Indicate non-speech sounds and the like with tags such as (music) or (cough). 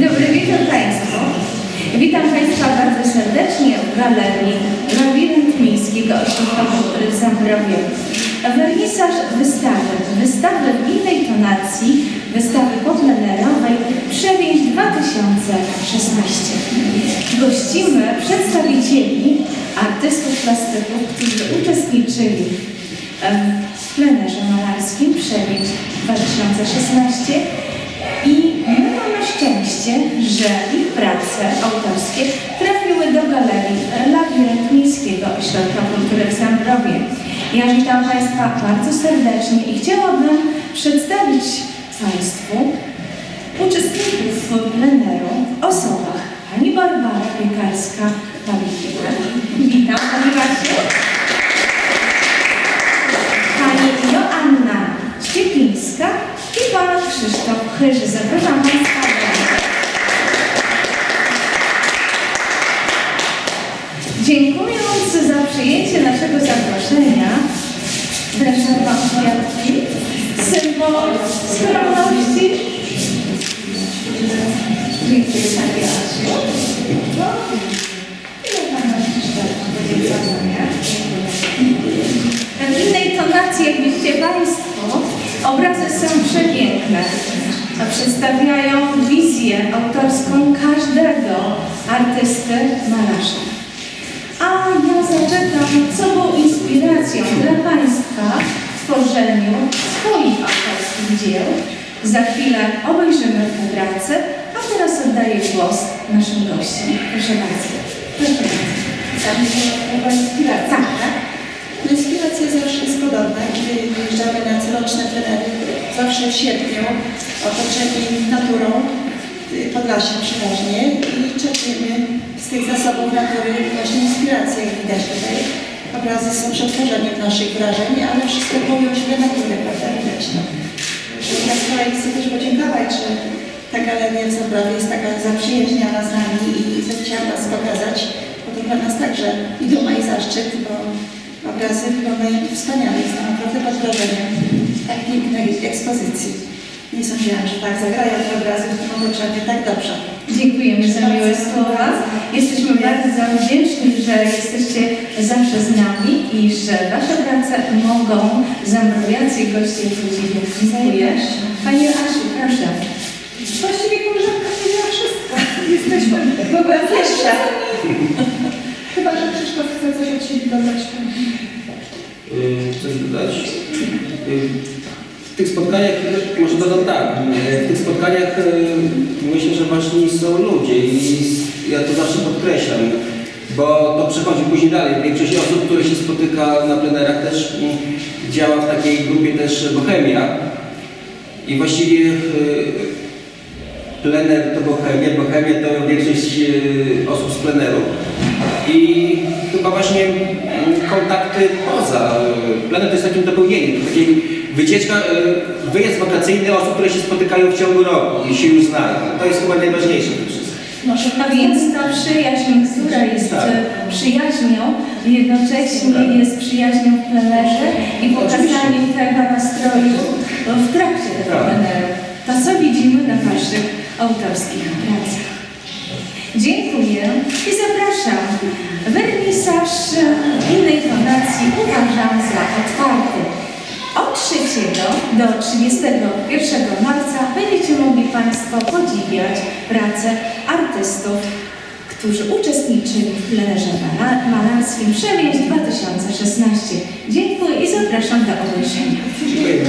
Dobry wieczór Państwu. Witam Państwa bardzo serdecznie w Galerii Labirynt Miejskiego Ośrodka Kultury w Zambrowie. Wernisaż wystawy, wystawy w innej tonacji, wystawy poplenerowej Przewięź 2016. Gościmy przedstawicieli artystów plastyków, którzy uczestniczyli w plenerze malarskim Przewięź 2016 że ich prace autorskie trafiły do Galerii Labirynt Miejskiego Ośrodka Kultury w Zambrowie. Ja witam Państwa bardzo serdecznie i chciałabym przedstawić Państwu uczestników pleneru w osobach Pani Barbara Piekarska, Pani. Witam Pani Basiu. Pani Joanna Ściepińska i Pan Krzysztof Chyży. Zapraszam Państwa. Kwiatki, symbol skromności. Dziękuję Pani Asiu. Ile Pana Krzysztofa podziękowania. W innej tonacji, jak widzicie Państwo, obrazy są przepiękne. Przedstawiają wizję autorską każdego artysty malarza. W tworzeniu swoich autorskich dzieł. Za chwilę obejrzymy prace, a teraz oddaję głos naszym gościom. Proszę bardzo. Proszę bardzo. Tak, tak. Inspiracja zawsze jest podobna. Kiedy wyjeżdżamy na coroczne plenery, zawsze w sierpniu, otoczeni naturą, y, Podlasiem przeważnie i czerpiemy z tych zasobów natury właśnie inspirację, jak widać tutaj. Obrazy są przetworzeniem naszych wrażeń, ale wszystko poją się do natury, prawda, widać to. Ja z kolei chcę też podziękować, że ta galeria w Zabrowie jest taka zaprzyjaźniona z nami i zechciałam Was pokazać, bo to dla nas także i duma i zaszczyt, bo obrazy wyglądają wspaniale. Jestem naprawdę pod wrażeniem tak pięknej ekspozycji. Nie sądziłam, że tak zagrają te obrazy w tym otoczeniu tak dobrze. Dziękujemy za miłe bardzo wdzięczni, że jesteście zawsze z nami i że Wasze prace mogą zambrowiacy i goście podziwiać. Dziękuję. Pani Asiu, proszę. Właściwie koleżanka powiedziała wszystko. (laughs) Jesteśmy w ogóle Jeszcze. Chyba, że Krzysztof chce coś od siebie dodać. Y, coś dodać. Y, W tych spotkaniach, może dodam tak, y, w tych spotkaniach myślę, że ważni są ludzie i ja to zawsze podkreślam, bo to przechodzi później dalej. Większość osób, które się spotyka na plenerach też działa w takiej grupie też Bohemia i właściwie y, plener to Bohemia, Bohemia to większość y, osób z pleneru. I chyba właśnie mm, kontakty poza. y, Plener to jest takim dopełnieniem, takiej wycieczka, wyjazd wakacyjny osób, które się spotykają w ciągu roku i się już znają. To jest chyba najważniejsze. A więc ta przyjaźń, która jest Tak. e, przyjaźnią, jednocześnie jest przyjaźnią w plenerze i pokazaniem tego nastroju w trakcie tego Tak. pleneru. To, co widzimy na Waszych autorskich pracach. Dziękuję i zapraszam. Wernisaż innej tonacji uważam za otwarty. Od 3 do 31 marca będziecie mogli Państwo podziwiać pracę artystów, którzy uczestniczyli w plenerze mala- malarskim Przemień 2016. Dziękuję i zapraszam do obejrzenia. Dziękuję.